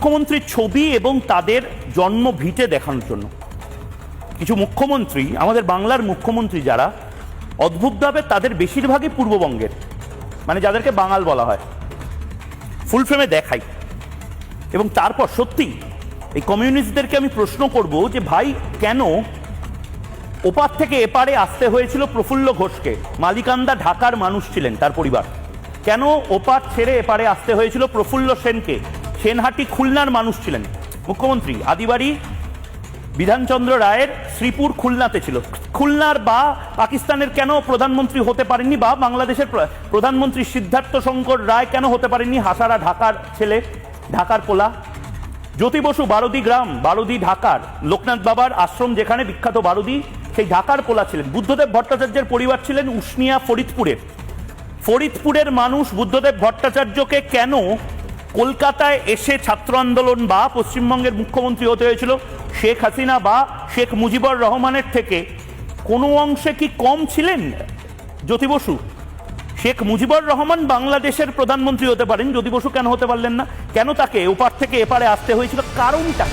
মুখ্যমন্ত্রীর ছবি এবং তাদের জন্ম ভিটে দেখানোর জন্য। কিছু মুখ্যমন্ত্রী, আমাদের বাংলার মুখ্যমন্ত্রী যারা অদ্ভুতভাবে তাদের বেশিরভাগই পূর্ববঙ্গের মানে যাদেরকে বাঙাল বলা হয় ফুল ফ্রেমে দেখাই। এবং তারপর সত্যি, এই কমিউনিস্টদেরকে আমি প্রশ্ন করব যে, ভাই, কেন ওপার থেকে এপারে আসতে হয়েছিল প্রফুল্ল ঘোষকে? মালিকান্দা ঢাকার মানুষ ছিলেন তার পরিবার। কেন ওপার ছেড়ে এপারে আসতে হয়েছিল প্রফুল্ল সেনকে? সেনহাটি খুলনার মানুষ ছিলেন। মুখ্যমন্ত্রী আদিবাড়ি বিধানচন্দ্র রায়ের শ্রীপুর খুলনাতে ছিল। খুলনার বা পাকিস্তানের কেন প্রধানমন্ত্রী হতে পারেননি বা বাংলাদেশের প্রধানমন্ত্রী সিদ্ধার্থ শঙ্কর রায় কেন হতে পারেননি? হাসারা ঢাকার ছেলে, ঢাকার পোলা। জ্যোতি বসু বারুদি গ্রাম, বারুদি ঢাকার। লোকনাথ বাবার আশ্রম যেখানে বিখ্যাত বারুদি, সেই ঢাকার পোলা ছিলেন। বুদ্ধদেব ভট্টাচার্যের পরিবার ছিলেন উষ্ণিয়া ফরিদপুরের। ফরিদপুরের মানুষ বুদ্ধদেব ভট্টাচার্যকে কেন কলকাতায় এসে ছাত্র আন্দোলন বা পশ্চিমবঙ্গের মুখ্যমন্ত্রী হতে হয়েছিল শেখ হাসিনা বা শেখ মুজিবুর রহমানের থেকে, কোনো অংশে কি কম ছিলেন? জ্যোতি বসু, শেখ মুজিবুর রহমান বাংলাদেশের প্রধানমন্ত্রী হতে পারেন। জ্যোতি বসু কেন হতে পারলেন না? কেন তাকে ওপার থেকে এপারে আসতে হয়েছিল? কারণটা?